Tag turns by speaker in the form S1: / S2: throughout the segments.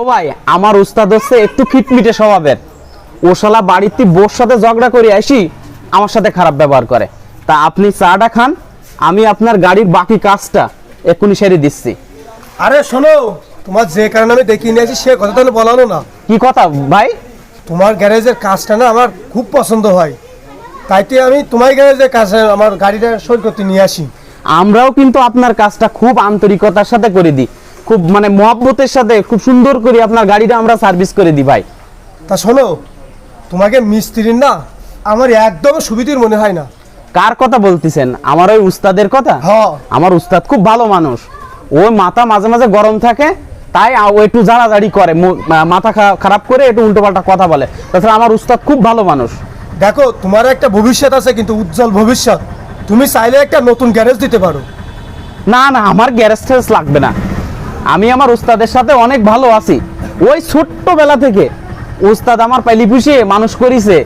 S1: ও ভাই আমার উস্তাদ হচ্ছে একটু খিটমিটে স্বভাবের। ও শালা বাড়িতে বোর সাথে ঝগড়া করে আসি আমার সাথে খারাপ ব্যবহার করে। তা আপনি চাটা খান আমি আপনার গাড়ির বাকি কাজটা এক্ষুনি সেরে দিচ্ছি।
S2: আরে শোনো তোমার যে কারণে আমি দেখিয়ে নিয়ে আসি সে কথা তাহলে বলানো না।
S1: কি কথা ভাই?
S2: তোমার গ্যারেজের কাজটা না আমার খুব পছন্দ হয়। তাইতে আমি তোমার গ্যারেজের কাজে আমার গাড়িটা সই করতে নিয়ে আসি।
S1: আমরাও কিন্তু আপনার কাজটা খুব আন্তরিকতার সাথে করে দিই। খুব মানে মহব্বতের সাথে খুব সুন্দর করে আপনার গাড়িটা আমরা সার্ভিস করে দিই ভাই।
S2: তা শোনো তোমাকে মিস্ত্রির না আমার একদম সুবিধার মনে হয় না।
S1: কার কথা বলতেছেন? আমার ওই উস্তাদের কথা?
S2: হ্যাঁ।
S1: আমার উস্তাদ খুব ভালো মানুষ। ওই মাথা মাঝে মাঝে গরম থাকে তাই ও একটু জাড়াজাড়ি করে মাথা খারাপ করে একটু উল্টোপাল্টা কথা বলে। তাছাড়া আমার উস্তাদ খুব ভালো মানুষ।
S2: দেখো তোমার একটা ভবিষ্যৎ আছে কিন্তু উজ্জ্বল ভবিষ্যৎ। তুমি চাইলে একটা নতুন গ্যারেজ দিতে পারো।
S1: না না আমার গ্যারেজ ট্যারেজ লাগবে না। আমি আমার উস্তাদের সাথে অনেক ভালো আছি। ওই ছোট্টবেলা থেকে উস্তাদ আমার পাইলি পুষিয়ে মানুষ করিছে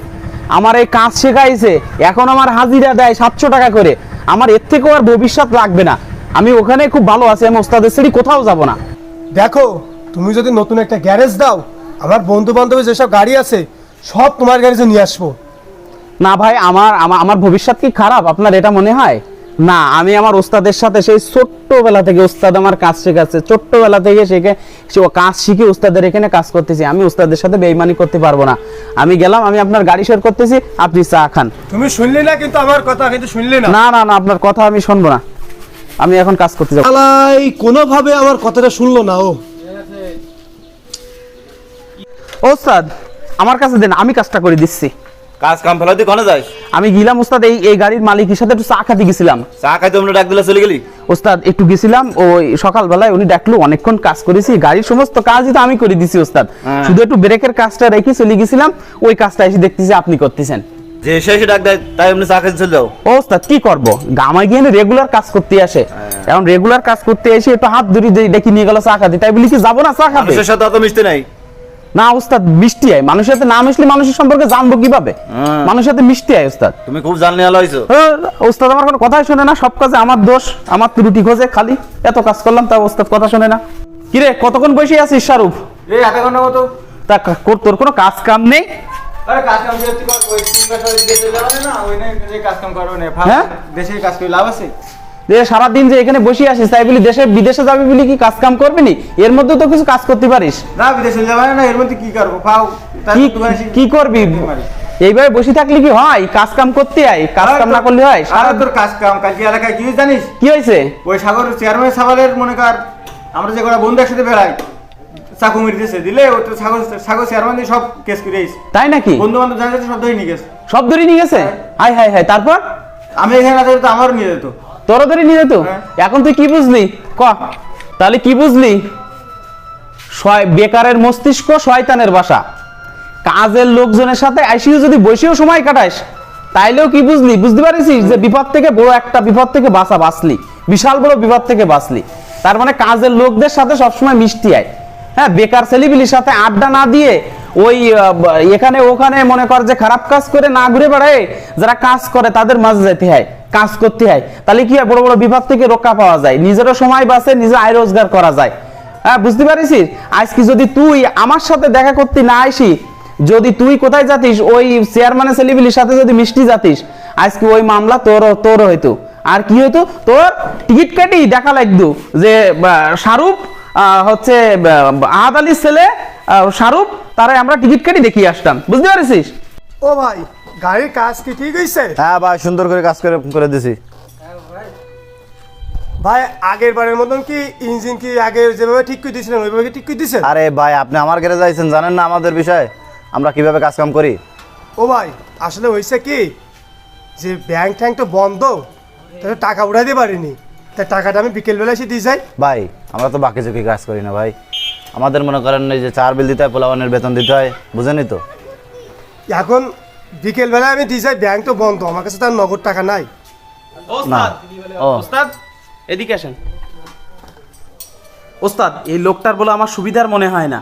S1: আমার এই কাজ শেখাইছে এখন আমার হাজিরা দেয় সাতশো টাকা করে। আমার এর থেকেও আর ভবিষ্যৎ লাগবে না। আমি ওখানে খুব ভালো আছি আমি উস্তাদের সেটি কোথাও যাব না।
S2: দেখো তুমি যদি নতুন একটা গ্যারেজ দাও আমার বন্ধু বান্ধবের যেসব গাড়ি আছে সব তোমার গ্যারেজে নিয়ে আসব।
S1: না ভাই আমার আমার ভবিষ্যৎ কি খারাপ? আপনার এটা মনে হয়? না আমি আমার ওস্তাদের সাথে সেই ছোট্টবেলা থেকে ওস্তাদ আমার কাজ শেখাচ্ছে। ছোট্টবেলা থেকে শিখে সে কাজ শিখে ওস্তাদের এখানে কাজ করতেছি। আমি ওস্তাদের সাথে বেইমানি করতে পারব না। আমি গেলাম আমি আপনার গাড়ি শেয়ার করতেছি আপনি চা খান।
S2: তুমি শুনলে না কিন্তু আমার কথা কিন্তু শুনলে না।
S1: না না না আপনার কথা আমি শুনব না। আমি এখন কাজ করতে যাব।
S2: আলাই কোনোভাবে আমার কথাটা শুনলো না ও।
S1: ওস্তাদ আমার কাছে দেন আমি কাজটা করে দিচ্ছি।
S3: কাজ কাম ফেলা তুই কনে যাস?
S1: আমি গেলাম ওস্তাদ এই এই গাড়ির মালিকের সাথে একটু চা খাতে গেছিলাম।
S3: চা খাইতে আমরা ডাক দিলে চলে গেলি?
S1: ওস্তাদ একটু গেছিলাম ওই সকালবেলায় উনি ডাকলো অনেকক্ষণ কাজ করেছি গাড়ির সমস্ত কাজই তো আমি করে দিছি ওস্তাদ।
S3: হ্যাঁ।
S1: শুধু একটু ব্রেকের কাজটা রেখে চলে গেছিলাম ওই কাজটা এসে দেখতেছি আপনি করতেছেন।
S3: যে এসে ডাক দেয় তাই এমনি চা খাইতে চলে যাও।
S1: ও ওস্তাদ কি করব? গামায় গিয়ে রেগুলার কাজ করতে আসে। এখন রেগুলার কাজ করতে এসে একটু হাত ধরে ডেকে নিয়ে গেল চা খাতে তাই বলি কি যাব না চা খাতে
S3: মানুষের সাথে অত মিশতে নাই।
S1: না ওস্তাদ মিষ্টি আয়। মানুষের সাথে না মিশলে মানুষের সম্পর্কে জানব কীভাবে?
S3: হ্যাঁ।
S1: মানুষের সাথে মিষ্টি আয় ওস্তাদ।
S3: তুমি খুব জানলে আলো হয়েছো
S1: আহ, ওস্তাদ আমার কোনো কথাই শোনে না সব কাজে আমার দোষ। আমার ত্রুটি খোঁজে খালি। এত কাজ করলাম তা ওস্তাদ কথা শোনে না। কিরে কতক্ষণ বসে আছিস শাহরুখ?
S4: এই আধা ঘণ্টা মতো।
S1: তা কর- তোর কোনো কাজ কাম নেই?
S4: আরে কাজ কাম করতে কর ওই তিন মাস হয়ে গেছে যাবে না ওই না কাজ কাম করো না
S1: হ্যাঁ?
S4: দেশে কাজ করে লাভ আছে?
S1: যে সারাদিন যে এখানে বসে আছিস তাই বলি দেশে বিদেশে যাবি বলি কি কাজ কাম করবি নি? এর মধ্যে তো কিছু কাজ করতে পারিস।
S4: না বিদেশে যাবে না এর মধ্যে কি করব? পাও
S1: কি করবি? এইভাবে বসে থাকলে কি হয়? কাজ কাম করতে হয় কাজ কাম না করলে হয়? সারা
S4: তোর কাজ কাম কালকে এলাকায় কি জানিস?
S1: কি হয়েছে?
S4: ওই সাগর চেয়ারম্যান সাবালের মনে কর আমরা যে কটা বন্ধু একসাথে বেড়াই চাকু মেরে দিয়েছে দিলে ও তো সাগর সাগর চেয়ারম্যান সব কেস করে
S1: তাই নাকি?
S4: বন্ধু বান্ধব জানা সব ধরে নিয়ে গেছে।
S1: সব ধরে নিয়ে গেছে? হাই হাই হাই তারপর?
S4: আমি এখানে না তো আমারও নিয়ে যেত।
S1: তোরা ধরে নিয়ে যেত?
S4: হ্যাঁ।
S1: এখন তুই কি বুঝলি? ক? তাহলে কি বুঝলি? বেকারের মস্তিষ্ক শয়তানের বাসা। কাজের লোকজনের সাথে আইসিও যদি বসেও সময় কাটাস তাইলেও কি বুঝলি? বুঝতে পারিস যে বিপদ থেকে বড় একটা বিপদ থেকে বাঁচা বাঁচলি। বিশাল বড় বিপদ থেকে বাঁচলি। তার মানে কাজের লোকদের সাথে সবসময় মিষ্টি আয়। হ্যাঁ বেকার ছেলেবিলির সাথে আড্ডা না দিয়ে ওই এখানে ওখানে মনে কর যে খারাপ কাজ করে না ঘুরে বেড়ায় যারা কাজ করে তাদের মাঝে যেতে হয়। কাজ করতে হয়। তাহলে কি হয়? বড় বড় বিপদ থেকে রক্ষা পাওয়া যায়। নিজেরও সময় বাঁচে নিজে আয় রোজগার করা যায়। হ্যাঁ বুঝতে পারিস আজকে যদি তুই আমার সাথে দেখা করতে না আসি, যদি তুই কোথায় যাতিস? ওই চেয়ারম্যানের ছেলেবিলির সাথে যদি মিষ্টি যাতিস, আজকে ওই মামলা তোর তোর হইতো। আর কি হইতো? তোর টিকিট কাটি দেখা লাগতো যে শাহরুখ হচ্ছে আহাদ আলীর ছেলে শাহরুখ তারাই আমরা টিকিট কাটি দেখিয়ে আসতাম। বুঝতে পারিস
S2: ও ভাই। গাড়ির কাজ কি ঠিক হয়েছে
S3: হ্যাঁ ভাই সুন্দর করে কাজ করে করে দিছি।
S2: ভাই আগের বারের মতন কি ইঞ্জিন কি আগে যেভাবে ঠিক করে দিয়েছিলেন ওইভাবে ঠিক করে দিয়েছেন?
S3: আরে ভাই আপনি আমার গ্যারেজ আইছেন জানেন না আমাদের বিষয়? আমরা কীভাবে কাজ কাম করি?
S2: ও ভাই আসলে হয়েছে কি যে ব্যাংক ট্যাঙ্ক তো বন্ধ তাহলে টাকা উঠাইতে পারিনি। তা টাকাটা আমি বিকেলবেলা এসে দিয়ে যাই।
S3: ভাই আমরা তো বাকি চুকি কাজ করি না ভাই। আমাদের মনে করেন এই যে চার বিল দিতে হয় পোলাবানের বেতন দিতে হয় বুঝেনি তো?
S2: এখন বিকেলবেলা আমি দিয়ে যাই ব্যাংক তো বন্ধ আমার কাছে তার নগদ টাকা নাই।
S3: না ও।
S1: ওস্তাদ এদিকে আসেন। ওস্তাদ এই লোকটার বলে আমার সুবিধার মনে হয় না।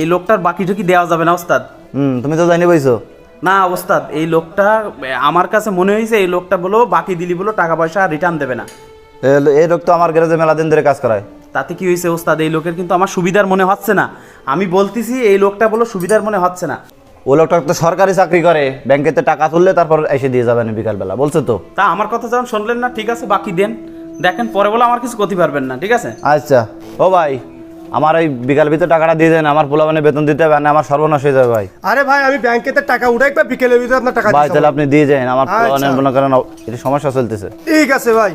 S1: এই লোকটার বাকি ঢুকি দেওয়া যাবে না ওস্তাদ।
S3: হুম তুমি তো জানি বইছো।
S1: না ওস্তাদ এই লোকটা আমার কাছে মনে হয়েছে এই লোকটা বলো বাকি দিলি বলো টাকা পয়সা রিটার্ন দেবে না।
S3: এই লোক তো আমার গ্যারেজে মেলা দিন ধরে কাজ করায়।
S1: তাতে কি হয়েছে ওস্তাদ? এই লোকের কিন্তু আমার সুবিধার মনে হচ্ছে না। আমি বলতেছি এই লোকটা বলো সুবিধার মনে হচ্ছে না।
S3: ও লোকটা তো সরকারি চাকরি করে ব্যাংকেতে টাকা তুললে তারপর এসে দিয়ে যাবেন বিকালবেলা বলছে তো?
S1: তা আমার কথা যখন শুনলেন না ঠিক আছে বাকি দেন। দেখেন পরে বলে আমার কিছু ক্ষতি পারবেন না ঠিক আছে?
S3: আচ্ছা। ও ভাই আমার এই বিকাল ভিতরে টাকাটা দিয়ে দেন আমার পোলাবানে বেতন দিতে হবে না আমার সর্বনাশ হয়ে যাবে ভাই।
S2: আরে ভাই আমি ব্যাংকেতে টাকা উঠাই বা বিকেলের ভিতরে আপনার টাকা
S3: ভাই তাহলে আপনি দিয়ে যান আমার
S2: আচ্ছা।
S3: পোলাবানের মনে করেন এটা সমস্যা চলতেছে।
S2: ঠিক আছে ভাই।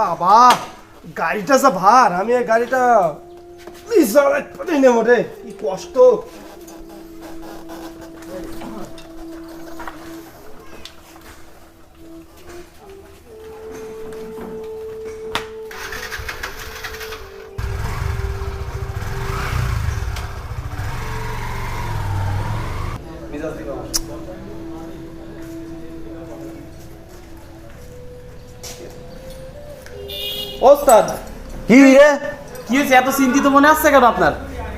S2: বাবা গাড়িটা যা ভার আমি এই গাড়িটা নেব রে কি কষ্ট।
S1: ওস্তাদ
S3: কি রে?
S1: কি হয়েছে? এত চিন্তিত মনে আসছে কেন আপনার?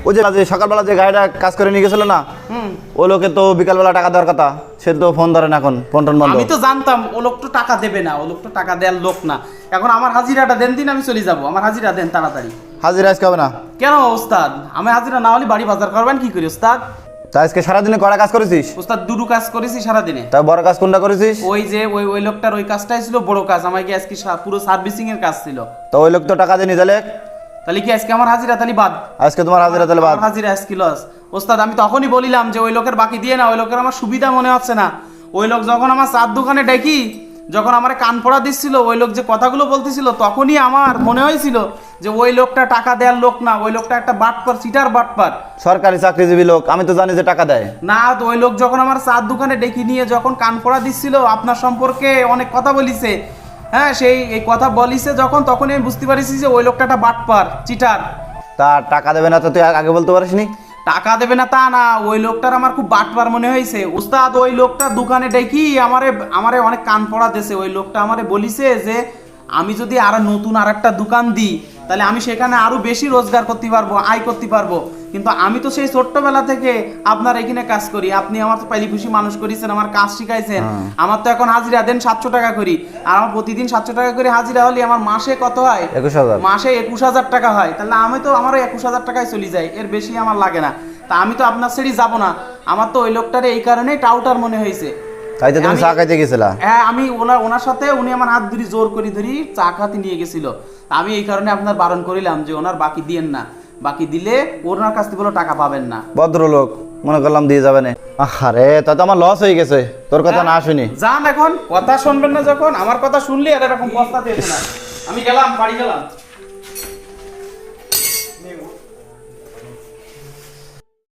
S3: ওই যে যে সকালবেলা যে গাড়িটা কাজ করে নিয়ে গেছিল না
S1: হুম।
S3: ওই লোকে তো বিকালবেলা টাকা দেওয়ার কথা সে তো ফোন ধরে না এখন ফোন টোন বন্ধ।
S1: আমি তো জানতাম ও লোক তো টাকা দেবে না ও লোক তো টাকা দেওয়ার লোক না। এখন আমার হাজিরাটা দেন দিন আমি চলে যাব। আমার হাজিরা দেন তাড়াতাড়ি।
S3: হাজিরা আজকে হবে না?
S1: কেন ওস্তাদ? আমি হাজিরা না হলে বাড়ি বাজার করবেন কি করি ওস্তাদ?
S3: তা আজকে সারাদিনে কড়া কাজ করেছিস?
S1: ওস্তাদ দুটো কাজ করেছি সারাদিনে।
S3: তা বড় কাজ কোনটা করেছিস?
S1: ওই যে ওই ওই লোকটার ওই কাজটাই ছিল বড় কাজ। আমাকে আজকে সা- পুরো সার্ভিসিং এর কাজ ছিল।
S3: তো ওই লোক তো টাকা দেয়নি তাহলে?
S1: তাহলে কি আজকে আমার হাজিরা? তাহলে বাদ।
S3: আজকে তোমার হাজিরা তাহলে বাদ।
S1: হাজিরা আজকে লস ওস্তাদ আমি তখনই বলিলাম যে ওই লোকের বাকি দিয়ে না ওই লোকের আমার সুবিধা মনে হচ্ছে না। ওই লোক যখন আমার চার দোকানে ডেকি যখন আমার কান পড়া দিচ্ছিল ওই লোক যে কথাগুলো বলতেছিল তখনই আমার মনে হয়েছিল যে ওই লোকটা টাকা দেওয়ার লোক না ওই লোকটা একটা বাটপার চিটার বাটপার।
S3: সরকারি চাকরিজীবী লোক আমি তো জানি যে টাকা দেয়।
S1: না তো ওই লোক যখন আমার চার দোকানে ডেকে নিয়ে যখন কান পড়া দিচ্ছিল আপনার সম্পর্কে অনেক কথা বলিছে। হ্যাঁ সেই এই কথা বলিছে যখন তখনই আমি বুঝতে পারিছি যে ওই লোকটা একটা বাটপার চিটার।
S3: তা টাকা দেবে না তো তুই আগে বলতে পারিস নি?
S1: টাকা দেবে না তা না ওই লোকটার আমার খুব বাটবার মনে হয়েছে উস্তাদ ওই লোকটার দোকানে ডেকি আমারে আমারে অনেক কান পড়া দিছে ওই লোকটা আমারে বলিছে যে আমি যদি আর নতুন আর একটা দোকান দিই তাহলে আমি সেখানে আরও বেশি রোজগার করতে পারব আয় করতে পারব। কিন্তু আমি তো সেই ছোট্টবেলা থেকে আপনার এখানে কাজ করি। আপনি আমার তো পাইলি খুশি মানুষ করেছেন আমার কাজ শিখাইছেন। আমার তো এখন হাজিরা দেন সাতশো টাকা করি। আর আমার প্রতিদিন সাতশো টাকা করে হাজিরা হলে আমার মাসে কত হয়?
S3: একুশ হাজার।
S1: মাসে একুশ হাজার টাকা হয়। তাহলে আমি তো আমারও একুশ হাজার টাকায় চলে যায় এর বেশি আমার লাগে না। তা আমি তো আপনার সেটি যাব না। আমার তো ওই লোকটারে এই কারণেই টাউটার মনে হয়েছে।
S3: তাই তো তুমি চা খাইতে গেছিলা?
S1: হ্যাঁ আমি ওনার ওনার সাথে উনি আমার হাত ধরি জোর করে ধরি চা খাতে নিয়ে গেছিল। আমি এই কারণে আপনার বারণ করিলাম যে ওনার বাকি দিয়েন না। বাকি দিলে ওনার কাছ থেকে বলো টাকা পাবেন না।
S3: ভদ্রলোক মনে করলাম দিয়ে যাবে না। আরে তা তো আমার লস হয়ে গেছে। তোর কথা না শুনি।
S1: যান এখন কথা শুনবেন না যখন আমার কথা শুনলে আর এরকম পস্তাতে না। আমি গেলাম বাড়ি গেলাম।